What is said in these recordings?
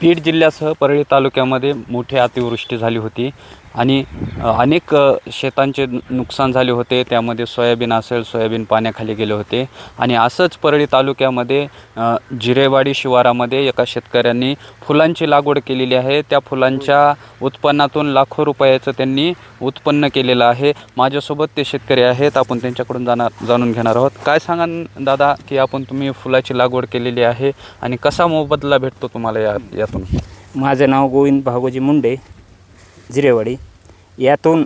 बीड जिल्ह्यासह परळी तालुक्यामध्ये मोठी अतिवृष्टी झाली होती आणि अनेक शेतांचे नुकसान झाले होते. त्यामध्ये सोयाबीन असेल सोयाबीन पाण्याखाली गेले होते. आणि असंच परळी तालुक्यामध्ये जिरेवाडी शिवारामध्ये एका शेतकऱ्यांनी फुलांची लागवड केलेली आहे. त्या फुलांच्या उत्पन्नातून लाखो रुपयाचं त्यांनी उत्पन्न केलेलं आहे. माझ्यासोबत ते शेतकरी आहेत. आपण त्यांच्याकडून जाणार जाणून घेणार आहोत. काय सांगा दादा की आपण तुम्ही फुलाची लागवड केलेली आहे आणि कसा मोबदला भेटतो तुम्हाला या आपण. माझं नाव गोविंद भागोजी मुंडे जिरेवाडी. यातून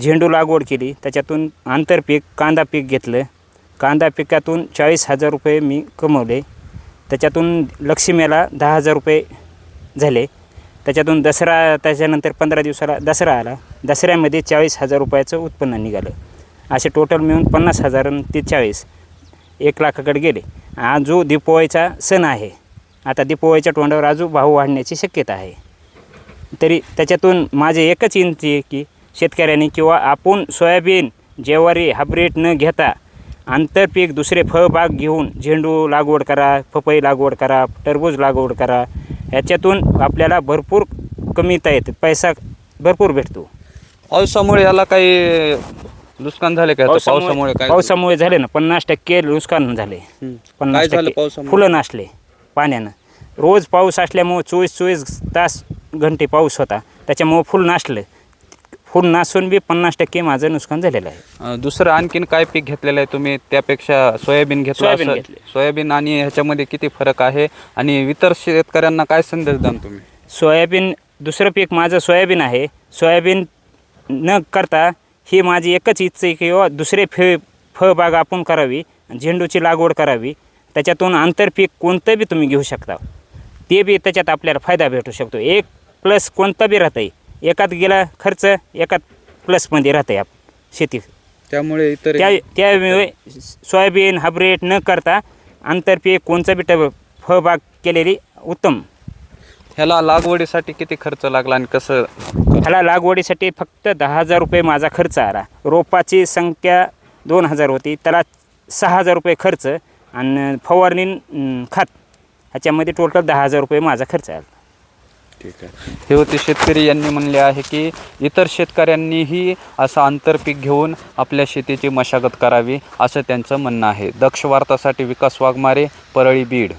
झेंडू लागवड केली त्याच्यातून आंतरपीक कांदा पीक घेतलं. कांदा पिकातून चाळीस हजार रुपये मी कमवले. त्याच्यातून लक्ष्मीला दहा हजार रुपये झाले. त्याच्यातून दसरा त्याच्यानंतर पंधरा दिवसाला दसरा आला. दसऱ्यामध्ये चाळीस हजार रुपयाचं उत्पन्न निघालं. असे टोटल मिळून पन्नास हजार आणि ते चाळीस एक लाखाकडे गेले. हा जो दीपवाळीचा सण आहे आता दीपावळीच्या तोंडावर अजून भाव वाढण्याची शक्यता आहे. तरी त्याच्यातून माझे एकच विनंती आहे की शेतकऱ्यांनी किंवा आपण सोयाबीन ज्वारी हायब्रीड न घेता आंतरपीक दुसरे फळबाग घेऊन झेंडू लागवड करा पपई लागवड करा टरबूज लागवड करा ह्याच्यातून आपल्याला भरपूर कमीता येते पैसा भरपूर भेटतो. पावसामुळे याला काही नुकसान झाले का? पावसामुळे पावसामुळे झाले ना पन्नास टक्के नुकसान झाले. पन्नास टक्के फुलं नासले पाण्यानं. रोज पाऊस असल्यामुळं चोवीस चोवीस तास घंटे पाऊस होता. त्याच्यामुळं फुल नासलं फुल नासून बी पन्नास टक्के माझं नुकसान झालेलं आहे. अ, दुसरं आणखीन काय पीक घेतलेलं आहे तुम्ही? त्यापेक्षा सोयाबीन घेतलं सोयाबीन घेतले. सोयाबीन आणि ह्याच्यामध्ये किती फरक आहे? आणि इतर शेतकऱ्यांना काय संदेश द्याल तुम्ही? सोयाबीन दुसरं पीक माझं सोयाबीन आहे. सोयाबीन न करता ही माझी एकच इच्छा आहे की बाबा दुसरे फे फळबाग आपण करावी झेंडूची लागवड करावी. त्याच्यातून आंतरपीक कोणतं बी तुम्ही घेऊ शकता. ते बी त्याच्यात आपल्याला फायदा भेटू शकतो. एक प्लस कोणता बी राहतं आहे एकात गेला खर्च एकात प्लसमध्ये राहतं आहे आप शेती. त्यामुळे इतर त्या त्यामुळे सोयाबीन हायब्रीड न करता आंतरपीक कोणचं बी टब फळबाग केलेली उत्तम. ह्याला लागवडीसाठी किती खर्च लागला आणि कसं ह्याला लागवडीसाठी फक्त दहा हजार रुपये माझा खर्च आला. रोपाची संख्या दोन हजार होती. त्याला सहा हजार रुपये खर्च आणि फवारणी अं, खत ह्याच्यामध्ये टोटल दहा हजार रुपये माझा खर्च आला. ठीक आहे. हे होते शेतकरी यांनी म्हणले आहे की इतर शेतकऱ्यांनीही असं आंतरपीक घेऊन आपल्या शेतीची मशागत करावी असं त्यांचं म्हणणं आहे. दक्ष वार्तासाठी विकास वाघमारे परळी बीड.